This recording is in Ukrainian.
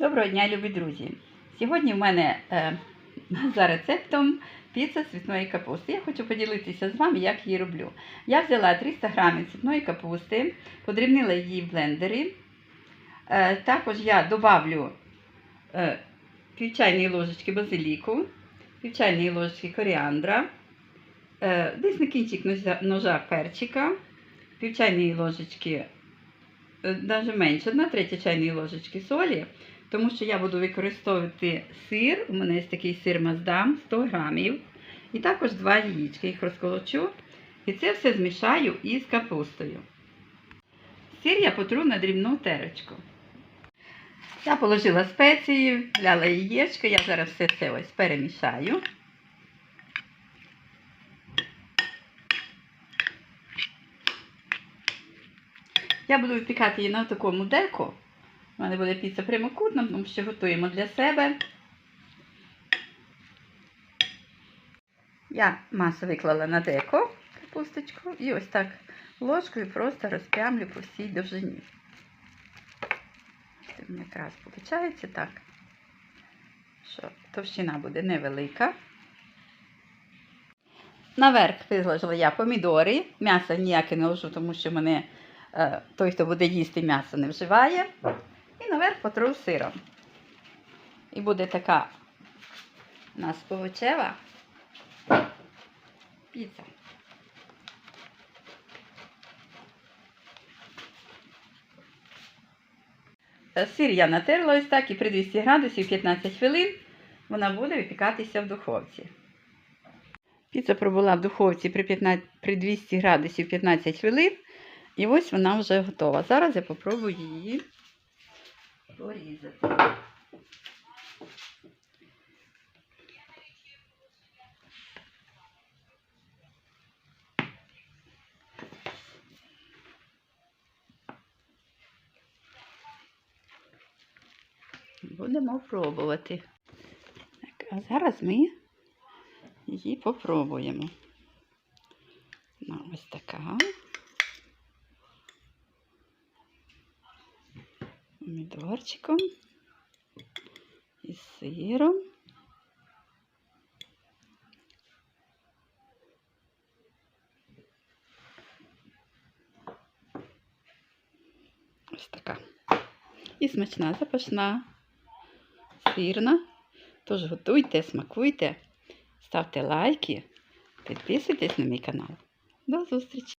Доброго дня, любі друзі! Сьогодні в мене е, за рецептом піца з цвітної капусти. Я хочу поділитися з вами, як її роблю. Я взяла 300 грамів цвітної капусти, подрібнила її в блендері. Е, також я добавлю е, пів ложечки базиліку, пів ложечки коріандра, е, десь на кінчик ножа, ножа перчика, пів чайної ложечки, навіть менше, одна третя чайної ложечки солі. Тому що я буду використовувати сир. У мене є такий сир Маздам 100 грамів. І також два яєчка. Їх розколочу. І це все змішаю із капустою. Сир я потру на дрібну терочку. Я положила спеції, вляла яєчко. Я зараз все це ось перемішаю. Я буду випікати її на такому деку. У мене буде піца прямокутна, тому що готуємо для себе. Я масу виклала на деко капусточку і ось так ложкою просто розпрямлю по всій довжині. Це якраз виходить так, що товщина буде невелика. Наверх виложила я помідори. М'ясо ніяке не ложу, тому що мене е, той, хто буде їсти м'ясо, не вживає. І наверх потру сиром. І буде така у нас овочева піца. Е, Сир я натерла ось так і при 200 градусів 15 хвилин вона буде випікатися в духовці. Піца пробула в духовці при, 15, при 200 градусів 15 хвилин. І ось вона вже готова. Зараз я попробую її порізати. Будемо пробувати. Так, а зараз ми її попробуємо. Ну, ось така. Помідорчиком і сиром. Ось така. І смачна, запашна, сирна. Тож готуйте, смакуйте, ставте лайки, підписуйтесь на мій канал. До зустрічі!